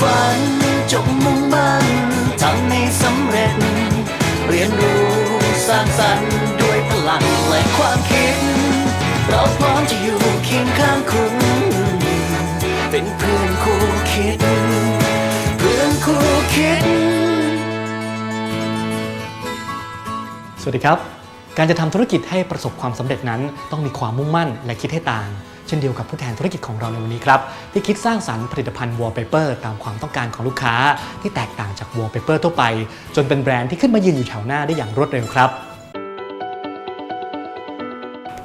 ฝัน จงมุ่งมั่นทำให้สำเร็จ เรียนรู้สร้างสรรค์ด้วยพลังและความคิด เราพร้อมจะอยู่เคียงข้างคุณ เป็นเพื่อนคู่คิด เพื่อนคู่คิด สวัสดีครับ การจะทำธุรกิจให้ประสบความสำเร็จนั้น ต้องมีความมุ่งมั่นและคิดให้ต่าง เช่นเดียวกับผู้แทนธุรกิจของเราในวันนี้ครับ ที่คิดสร้างสรรค์ผลิตภัณฑ์ wallpaper ตามความต้องการของลูกค้า ที่แตกต่างจาก wallpaper ทั่วไป จนเป็นแบรนด์ที่ขึ้นมายืนอยู่แถวหน้าได้อย่างรวดเร็วครับ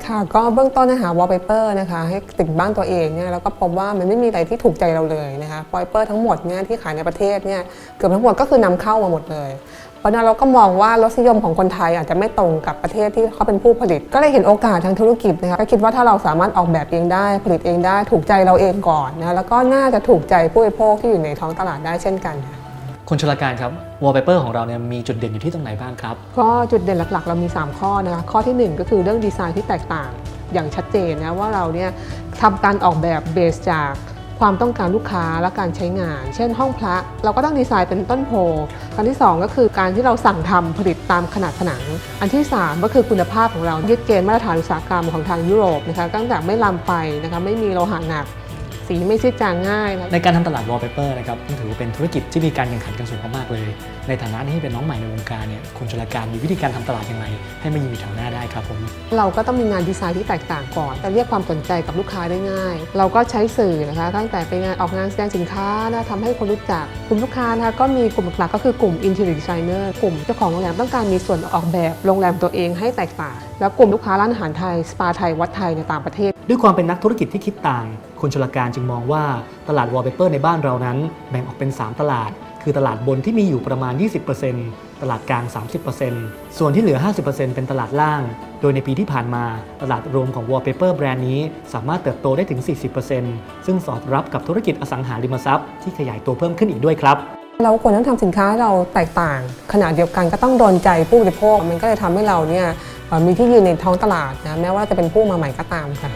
ค่ะก็เบื้องต้นนะคะ wallpaper นะคะให้ติดบ้านตัวเองเนี่ยแล้วก็พบว่ามันไม่มีอะไรที่ถูกใจเราเลยนะคะ wallpaper ทั้งหมดเนี่ยที่ขายในประเทศเนี่ยเกือบทั้งหมดก็คือนำเข้ามาหมดเลย เพราะฉะนั้นเราก็มองว่ารสนิยมของคนไทยอาจจะไม่ตรงกับประเทศที่เขาเป็นผู้ผลิต ก็เลยเห็นโอกาสทางธุรกิจนะคะก็คิดว่าถ้าเราสามารถออกแบบเองได้ผลิตเองได้ ถูกใจเราเองก่อนนะแล้วก็น่าจะถูกใจผู้บริโภคที่อยู่ในท้องตลาดได้เช่นกันค่ะคุณชลการครับ wallpaper ของเราเนี่ยมีจุดเด่นอยู่ที่ตรงไหนบ้างครับ ก็จุดเด่นหลักๆ เรามี 3 ข้อนะคะข้อทีหนึ่1 ก็คือเรื่องดีไซน์ที่แตกต่างอย่างชัดเจนนะว่าเราเนี่ยทำการออกแบบเบสจาก ความต้องการลูกค้าและการใช้งาน เช่นห้องพระ เราก็ต้องดีไซน์เป็นต้นโพอันที่ 2 ก็คือการที่เราสั่งทำผลิตตามขนาดผนัง อันที่ 3 ก็คือคุณภาพของเรายึดเกณฑ์มาตรฐานอุตสาหกรรมของทางยุโรปนะคะตั้งแต่ไม่ลามไปนะคะไม่มีโลหะหนัก สีไม่ซีดจางง่ายนะในการทำตลาด wallpaper นะครับต้องถือว่าเป็นธุรกิจที่มีการแข่งขันกันสูงมากๆเลย ในฐานะที่เป็นน้องใหม่ในวงการเนี่ยคุณชลการมีวิธีการทำตลาดยังไงให้มายืนอยู่แถวหน้าได้ครับผมเราก็ต้องมีงานดีไซน์ที่แตกต่างก่อน แต่เรียกความสนใจกับลูกค้าได้ง่าย เราก็ใช้สื่อนะคะตั้งแต่ไปงานออกงานแสดงสินค้านะทำให้คนรู้จักกลุ่มลูกค้านะคะก็มีกลุ่มหลักๆก็คือกลุ่ม interior designer กลุ่มเจ้าของโรงแรมต้องการมีส่วนออกแบบโรงแรมตัวเองให้แตกต่าง แล้วกลุ่มลูกค้าร้านอาหารไทย สปาไทย วัดไทยในต่างประเทศ ด้วยความเป็นนักธุรกิจที่คิดต่างคุณชลการจึงมองว่าตลาด wallpaper ในบ้านเรานั้น แบ่งออกเป็น 3 ตลาด คือตลาดบนที่มีอยู่ประมาณ 20%ตลาดกลาง 30%ส่วนที่เหลือ 50%เป็นตลาดล่าง โดยในปีที่ผ่านมาตลาดรวมของ wallpaper แบรนด์นี้สามารถเติบโตได้ถึง 40%ซึ่งสอดรับกับธุรกิจอสังหาริมทรัพย์ที่ขยายตัวเพิ่มขึ้นอีกด้วยครับเราควรต้องทำสินค้าให้เราแตกต่าง ขนาดเดียวกันก็ต้องโดนใจผู้บริโภค มันก็เลยทำให้เราเนี่ยเอ่อ มีที่ยืนในท้องตลาดนะแม้ว่าจะเป็นผู้มาใหม่ก็ตามค่ะ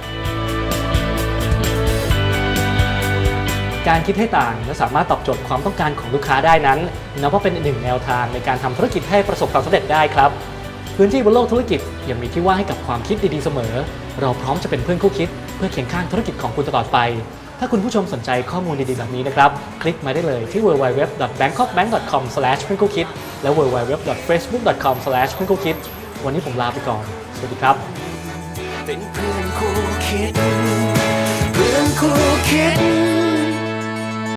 การคิดให้ต่างและสามารถตอบโจทย์ความต้องการของลูกค้าได้นั้นนับว่าเป็นหนึ่งแนวทางในการทำธุรกิจให้ประสบความสำเร็จได้ครับ พื้นที่บนโลกธุรกิจยังมีที่ว่างให้กับความคิดดีๆเสมอ เราพร้อมจะเป็นเพื่อนคู่คิด เพื่อเคียงข้างธุรกิจของคุณตลอดไป ถ้าคุณผู้ชมสนใจข้อมูลดีๆแบบนี้นะครับ คลิกมาได้เลยที่ www.bangkokbank.com เพื่อนคู่คิดและ www.facebook.com เพื่อนคู่คิด วันนี้ผมลาไปก่อน สวัสดีครับ เป็นเพื่อนคู่คิด เพื่อนคู่คิด